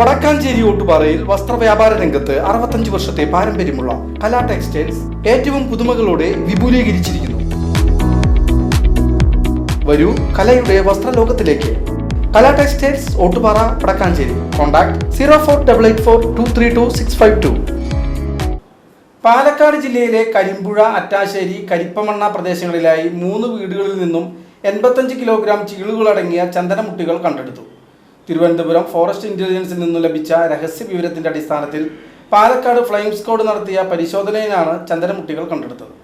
വടക്കാഞ്ചേരി ഓട്ടുപാറയിൽ വസ്ത്രവ്യാപാര രംഗത്ത് അറുപത്തഞ്ച് വർഷത്തെ പാരമ്പര്യമുള്ള കലാ ടെക്സ്റ്റൈൽസ് ഏറ്റവും പുതുമകളോടെ വിപുലീകരിച്ചിരിക്കുന്നു. വരൂ കലയുടെ വസ്ത്രലോകത്തിലേക്ക്. Kala textiles Ottupara Vadakkanchery. Contact zero four double eight four two three two six five two. Palakkad ജില്ലയിലെ കരിമ്പുഴ അറ്റാശ്ശേരി കരിപ്പമണ്ണ പ്രദേശങ്ങളിലായി മൂന്ന് വീടുകളിൽ നിന്നും എൺപത്തഞ്ച് കിലോഗ്രാം ചീളുകളടങ്ങിയ ചന്ദനമുട്ടികൾ കണ്ടെടുത്തു. തിരുവനന്തപുരം ഫോറസ്റ്റ് ഇന്റലിജൻസിൽ നിന്നും ലഭിച്ച രഹസ്യ വിവരത്തിന്റെ അടിസ്ഥാനത്തിൽ പാലക്കാട് ഫ്ലൈം സ്ക്വാഡ് നടത്തിയ പരിശോധനയിലാണ് ചന്ദനമുട്ടികൾ കണ്ടെടുത്തത്.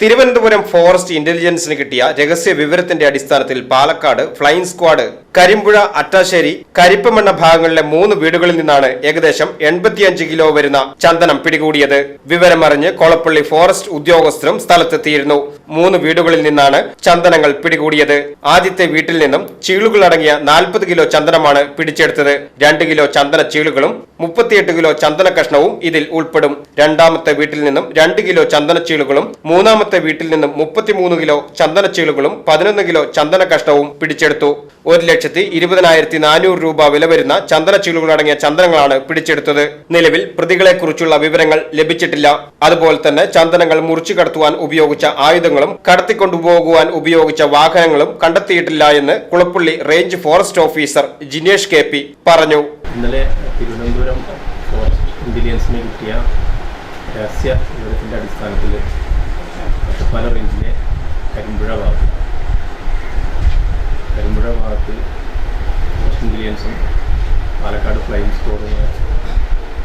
തിരുവനന്തപുരം ഫോറസ്റ്റ് ഇന്റലിജൻസിന് കിട്ടിയ രഹസ്യ വിവരത്തിന്റെ അടിസ്ഥാനത്തിൽ പാലക്കാട് ഫ്ലൈയിങ് സ്ക്വാഡ് കരിമ്പുഴ അറ്റാശ്ശേരി കരിപ്പമണ്ണ ഭാഗങ്ങളിലെ മൂന്ന് വീടുകളിൽ നിന്നാണ് ഏകദേശം എൺപത്തിയഞ്ച് കിലോ വരുന്ന ചന്ദനം പിടികൂടിയത്. വിവരമറിഞ്ഞ് കൊളപ്പള്ളി ഫോറസ്റ്റ് ഉദ്യോഗസ്ഥരും സ്ഥലത്തെത്തിയിരുന്നു. മൂന്ന് വീടുകളിൽ നിന്നാണ് ചന്ദനങ്ങൾ പിടികൂടിയത്. ആദ്യത്തെ വീട്ടിൽ നിന്നും ചീളുകൾ അടങ്ങിയ നാൽപ്പത് കിലോ ചന്ദനമാണ് പിടിച്ചെടുത്തത്. രണ്ട് കിലോ ചന്ദന ചീളുകളും മുപ്പത്തിയെട്ട് കിലോ ചന്ദന കഷ്ണവും ഇതിൽ ഉൾപ്പെടും. രണ്ടാമത്തെ വീട്ടിൽ നിന്നും രണ്ട് കിലോ ചന്ദന ചീളുകളും മൂന്നാമത്തെ വീട്ടിൽ നിന്നും മുപ്പത്തിമൂന്ന് കിലോ ചന്ദന ചീളുകളും പതിനൊന്ന് കിലോ ചന്ദന കഷ്ണവും പിടിച്ചെടുത്തു. ഒരു ലക്ഷത്തി ഇരുപതിനായിരത്തി നാനൂറ് രൂപ വില വരുന്ന ചന്ദന ചീളുകളടങ്ങിയ ചന്ദനങ്ങളാണ് പിടിച്ചെടുത്തത്. നിലവിൽ പ്രതികളെക്കുറിച്ചുള്ള വിവരങ്ങൾ ലഭിച്ചിട്ടില്ല. അതുപോലെ തന്നെ ചന്ദനങ്ങൾ മുറിച്ചു കടത്തുവാൻ ഉപയോഗിച്ച ആയുധങ്ങളും കടത്തിക്കൊണ്ടുപോകുവാൻ ഉപയോഗിച്ച വാഹനങ്ങളും കണ്ടെത്തിയിട്ടില്ല എന്ന് Kulappully range forest officer Jinesh K P പറഞ്ഞു. ഇന്നലെ തിരുവനന്തപുരം ഫോറസ്റ്റ് ഇന്റലിജൻസിന് കിട്ടിയ രഹസ്യ വിവരത്തിന്റെ അടിസ്ഥാനത്തിൽ പല റേഞ്ചിലെ കരിമ്പുഴ ഭാഗത്ത് ഭാഗത്ത് വെസ്റ്റ് ഇന്റലിജൻസും പാലക്കാട് ഫ്ലൈൻസ് സ്റ്റോറിൽ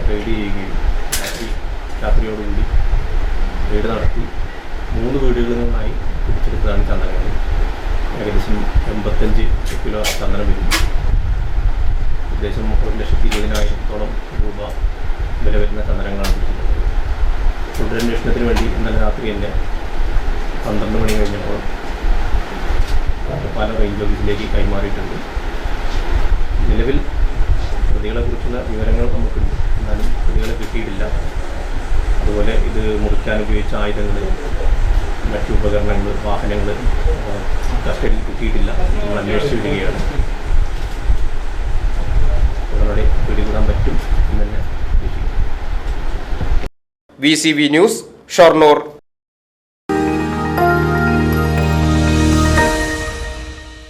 റെയ്ഡ് ചെയ്യുകയും രാത്രി രാത്രിയോടുകൂടി റെയ്ഡ് നടത്തി. മൂന്ന് വീടുകളിൽ നിന്നായി പിടിച്ചെടുത്തതാണ് ചന്ദനങ്ങൾ ഏകദേശം എൺപത്തഞ്ച് കിലോ ചന്ദനം വരും. ഏകദേശം ഒരു ലക്ഷത്തി ഇരുപതിനായിരത്തോളം രൂപ വില വരുന്ന ചന്ദനങ്ങളാണ് പിടിച്ചിട്ടുള്ളത് തുടരന്വേഷണത്തിന് വേണ്ടി ഇന്നലെ രാത്രി തന്നെ പന്ത്രണ്ട് മണി കഴിഞ്ഞപ്പോൾ പല റേഞ്ച് ഓഫീസിലേക്ക് കൈമാറിയിട്ടുണ്ട്. നിലവിൽ പ്രതികളെക്കുറിച്ചുള്ള വിവരങ്ങൾ നമുക്കുണ്ട് എന്നാലും പ്രതികളെ കിട്ടിയിട്ടില്ല. അതുപോലെ ഇത് മുറിക്കാൻ ഉപയോഗിച്ച ആയുധങ്ങൾ മറ്റു ഉപകരണങ്ങൾ വാഹനങ്ങൾ കസ്റ്റഡിയിൽ കിട്ടിയിട്ടില്ല. നമ്മൾ അന്വേഷിച്ച് വരികയാണ്. അവരുടെ പിടികൂടാൻ പറ്റും എന്ന് തന്നെ V C V news Shoranur